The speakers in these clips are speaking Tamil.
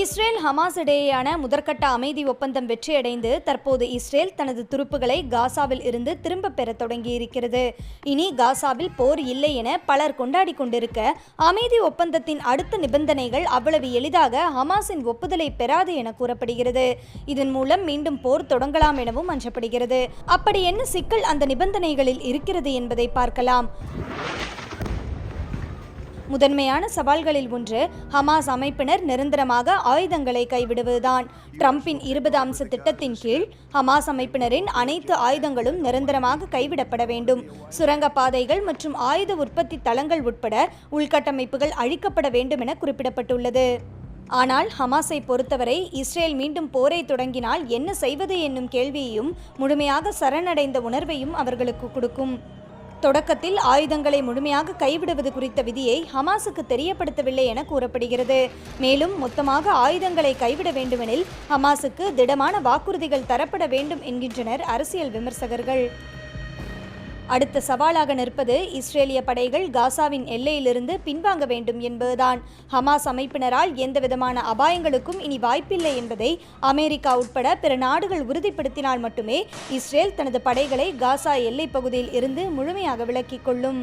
இஸ்ரேல் ஹமாஸ் இடையேயான முதற்கட்ட அமைதி ஒப்பந்தம் வெற்றியடைந்து தற்போது இஸ்ரேல் தனது துருப்புகளை காசாவில் இருந்து திரும்ப பெற தொடங்கியிருக்கிறது. இனி காசாவில் போர் இல்லை என பலர் கொண்டாடி கொண்டிருக்க அமைதி ஒப்பந்தத்தின் அடுத்த நிபந்தனைகள் அவ்வளவு எளிதாக ஹமாஸின் ஒப்புதலை பெறாது என கூறப்படுகிறது. இதன் மூலம் மீண்டும் போர் தொடங்கலாம் எனவும் அஞ்சப்படுகிறது. அப்படி என்ன சிக்கல் அந்த நிபந்தனைகளில் இருக்கிறது என்பதை பார்க்கலாம். முதன்மையான சவால்களில் ஒன்று ஹமாஸ் அமைப்பினர் நிரந்தரமாக ஆயுதங்களை கைவிடுவதுதான். ட்ரம்பின் இருபது அம்ச திட்டத்தின் கீழ் ஹமாஸ் அமைப்பினரின் அனைத்து ஆயுதங்களும் நிரந்தரமாக கைவிடப்பட வேண்டும். சுரங்கப்பாதைகள் மற்றும் ஆயுத உற்பத்தி தளங்கள் உட்பட உள்கட்டமைப்புகள் அழிக்கப்பட வேண்டும் என குறிப்பிடப்பட்டுள்ளது. ஆனால் ஹமாஸை பொறுத்தவரை இஸ்ரேல் மீண்டும் போரை தொடங்கினால் என்ன செய்வது என்னும் கேள்வியையும் முழுமையாக சரணடைந்த உணர்வையும் அவர்களுக்கு கொடுக்கும். தொடக்கத்தில் ஆயுதங்களை முழுமையாக கைவிடுவது குறித்த விதியை ஹமாஸுக்கு தெரியப்படுத்தவில்லை என கூறப்படுகிறது. மேலும் மொத்தமாக ஆயுதங்களை கைவிட வேண்டுமெனில் ஹமாஸுக்கு திடமான வாக்குறுதிகள் தரப்பட வேண்டும் என்கின்றனர் அரசியல் விமர்சகர்கள். அடுத்த சவாலாக நிற்பது இஸ்ரேலிய படைகள் காசாவின் எல்லையிலிருந்து பின்வாங்க வேண்டும் என்பதுதான். ஹமாஸ் அமைப்பினரால் எந்தவிதமான அபாயங்களுக்கும் இனி வாய்ப்பில்லை என்பதை அமெரிக்கா உட்பட பிற நாடுகள் உறுதிப்படுத்தினால் மட்டுமே இஸ்ரேல் தனது படைகளை காசா எல்லைப் பகுதியில் இருந்து முழுமையாக விலக்கிக் கொள்ளும்.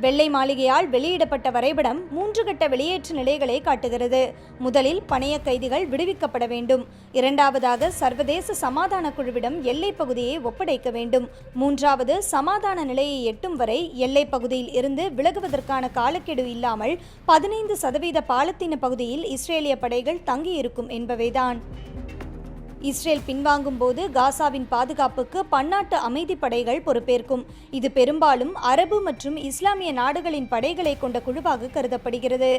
வெள்ளை மாளிகையால் வெளியிடப்பட்ட வரைபடம் மூன்று கட்ட வெளியேற்று நிலைகளை காட்டுகிறது. முதலில் பணைய கைதிகள் விடுவிக்கப்பட வேண்டும். இரண்டாவதாக சர்வதேச சமாதான குழுவிடம் எல்லை பகுதியை ஒப்படைக்க வேண்டும். மூன்றாவது சமாதான நிலையை எட்டும் வரை எல்லை பகுதியில் இருந்து விலகுவதற்கான காலக்கெடு இல்லாமல் பதினைந்து சதவீத பாலத்தீன பகுதியில் இஸ்ரேலிய படைகள் தங்கியிருக்கும் என்பவைதான். இஸ்ரேல் பின்வாங்கும் போது காசாவின் பாதுகாப்புக்கு பன்னாட்டு அமைதி படைகள் பொறுப்பேற்கும். இது பெரும்பாலும் அரபு மற்றும் இஸ்லாமிய நாடுகளின் படைகளை கொண்ட குழுவாக கருதப்படுகிறது.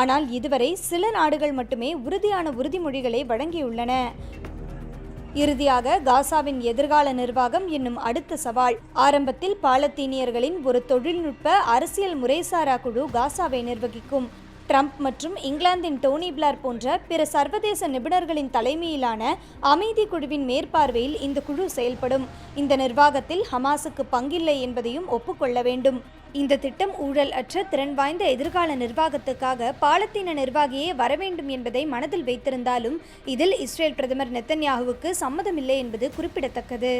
ஆனால் இதுவரை சில நாடுகள் மட்டுமே உறுதியான உறுதிமொழிகளை வழங்கியுள்ளன. இறுதியாக காசாவின் எதிர்கால நிர்வாகம் என்னும் அடுத்த சவால். ஆரம்பத்தில் பாலத்தீனியர்களின் ஒரு தொழில்நுட்ப அரசியல் முறைசாரா குழு காசாவை நிர்வகிக்கும். ட்ரம்ப் மற்றும் இங்கிலாந்தின் டோனி பிளார் போன்ற பிற சர்வதேச நிபுணர்களின் தலைமையிலான அமைதி குழுவின் மேற்பார்வையில் இந்த குழு செயல்படும். இந்த நிர்வாகத்தில் ஹமாஸுக்கு பங்கில்லை என்பதையும் ஒப்புக்கொள்ள வேண்டும். இந்த திட்டம் ஊழல் அற்ற திறன் வாய்ந்த எதிர்கால நிர்வாகத்துக்காக பாலத்தீன நிர்வாகியே வரவேண்டும் என்பதை மனதில் வைத்திருந்தாலும் இதில் இஸ்ரேல் பிரதமர் நெத்தன்யாகுவுக்கு சம்மதமில்லை என்பது குறிப்பிடத்தக்கது.